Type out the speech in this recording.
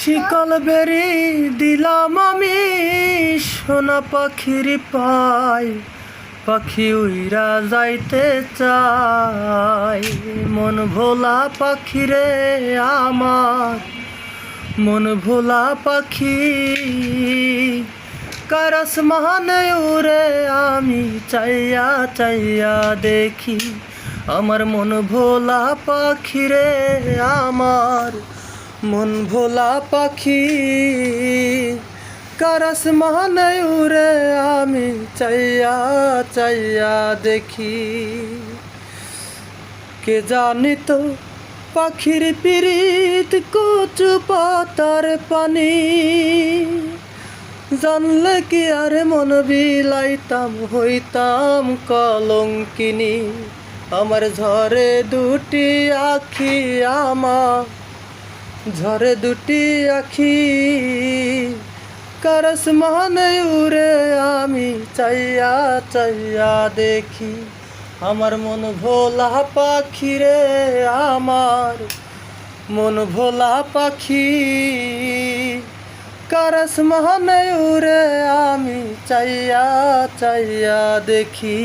শিকল বেরি দিলাম আমি সোনা পাখির পাই পাখি উইরা যাইতে চাই মন ভোলা পাখিরে আমার, মন ভোলা পাখি। কারস মহানে উড়ে আমি চাইয়া চাইয়া দেখি, আমার মন ভোলা পাখি রে আমার। মন ভোলা পাখি, কারস মহানে উড়ে আমি চাইয়া চাইয়া দেখি। কে জানি তো পাখির পিরিত কচু পাতার পানি? জানলে কি আর মন বিলাইতাম, হইতাম কলঙ্কিনী। আমার ঝরে দুটি আখি আমার ঝরে দুটি আখি, করস মহানে উড়ে আমি চাইয়া চাইয়া দেখি। আমার মন ভোলা পাখি রে আমার, মন ভোলা পাখি। করস মহানে উড়ে আমি চাইয়া চাইয়া দেখি।